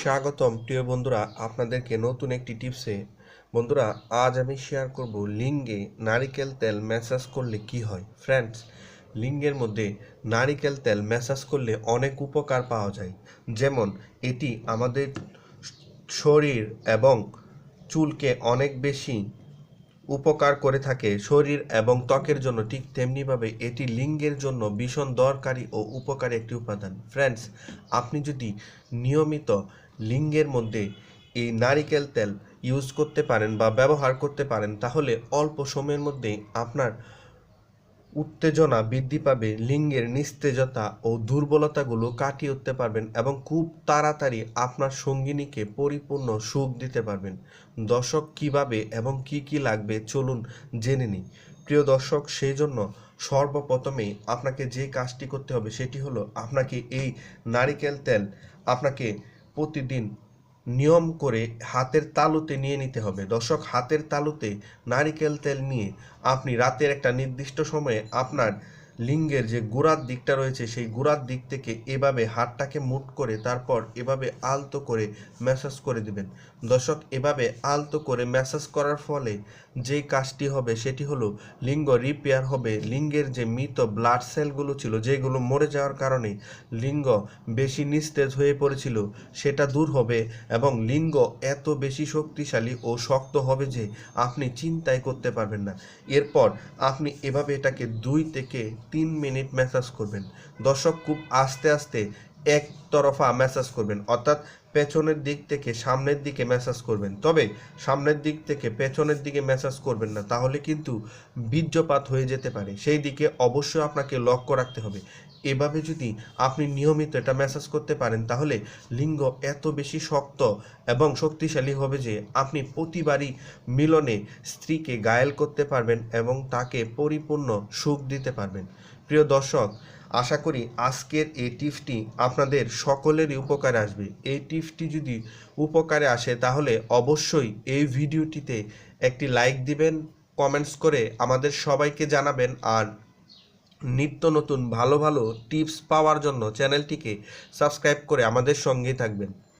স্বাগতম, প্রিয় বন্ধুরা, আপনাদেরকে নতুন একটি টিপসে। বন্ধুরা, আজ আমি শেয়ার করব লিঙ্গে নারিকেল তেল ম্যাসাজ করলে কি হয়। ফ্রেন্ডস লিঙ্গের মধ্যে নারিকেল তেল ম্যাসাজ করলে অনেক উপকার পাওয়া যায়। যেমন, এটি আমাদের শরীর এবং চুলকে অনেক বেশি উপকার করে থাকে শরীর এবং ত্বকের জন্য। ঠিক তেমনিভাবে এটি লিঙ্গের জন্য ভীষণ দরকারি ও উপকারী একটি উপাদান। ফ্রেন্ডস, আপনি যদি নিয়মিত লিঙ্গের মধ্যে এই নারিকেল তেল ইউজ করতে পারেন বা ব্যবহার করতে পারেন, তাহলে অল্প সময়ের মধ্যেই আপনার উত্তেজনা বৃদ্ধি পাবে, লিঙ্গের নিস্তেজতা ও দুর্বলতাগুলো কাটিয়ে উঠতে পারবেন এবং খুব তাড়াতাড়ি আপনার সঙ্গিনীকে পরিপূর্ণ সুখ দিতে পারবেন। দর্শক কীভাবে এবং কি কি লাগবে চলুন জেনে নিই। প্রিয় দর্শক, সেই জন্য সর্বপ্রথমেই আপনাকে যে কাজটি করতে হবে সেটি হলো আপনাকে এই নারিকেল তেল আপনাকে প্রতিদিন নিয়ম করে হাতের তালুতে নিয়ে নিতে হবে। দর্শক, হাতের তালুতে নারিকেল তেল নিয়ে আপনি রাতের একটা নির্দিষ্ট সময়ে আপনার লিঙ্গের যে গোড়ার দিকটা রয়েছে, সেই গোড়ার দিক থেকে এভাবে হাতটাকে মুট করে তারপর এভাবে আলতো করে ম্যাসাজ করে দিবেন। দর্শক, এভাবে আলতো করে ম্যাসাজ করার ফলে যে কাজটি হবে সেটি হলো লিঙ্গ রিপেয়ার হবে। লিঙ্গের যে মৃত ব্লাড সেলগুলো ছিল, যেগুলো মরে যাওয়ার কারণে লিঙ্গ বেশি নিস্তেজ হয়ে পড়েছিল, সেটা দূর হবে এবং লিঙ্গ এত বেশি শক্তিশালী ও শক্ত হবে যে আপনি চিন্তাই করতে পারবেন না। এরপর আপনি এভাবে এটাকে দুই থেকে তিন মিনিট ম্যাসাজ করবেন। দর্শক খুব আস্তে আস্তে এক তরফা ম্যাসাজ করবেন, অর্থাৎ পেছনের দিক থেকে সামনের দিকে ম্যাসাজ করবেন। তবে সামনের দিক থেকে পেছনের দিকে ম্যাসাজ করবেন না, তাহলে কিন্তু বীর্যপাত হয়ে যেতে পারে। সেই দিকে অবশ্যই আপনাকে লক্ষ্য রাখতে হবে। এভাবে যদি আপনি নিয়মিত এটা ম্যাসাজ করতে পারেন, তাহলে লিঙ্গ এত বেশি শক্ত এবং শক্তিশালী হবে যে আপনি প্রতিবারই মিলনে স্ত্রীকে গায়েল করতে পারবেন এবং তাকে পরিপূর্ণ সুখ দিতে পারবেন। প্রিয় দর্শক আশা করি আজকের এই টিপসটি আপনাদের সকলেরই উপকারে আসবে। এই টিপসটি যদি উপকারে আসে, তাহলে অবশ্যই এই ভিডিওটিতে একটি লাইক দিবেন, কমেন্টস করে আমাদের সবাইকে জানাবেন আর নিত্য নতুন ভালো ভালো টিপস পাওয়ার জন্য চ্যানেলটিকে সাবস্ক্রাইব করে আমাদের সঙ্গেই থাকবেন।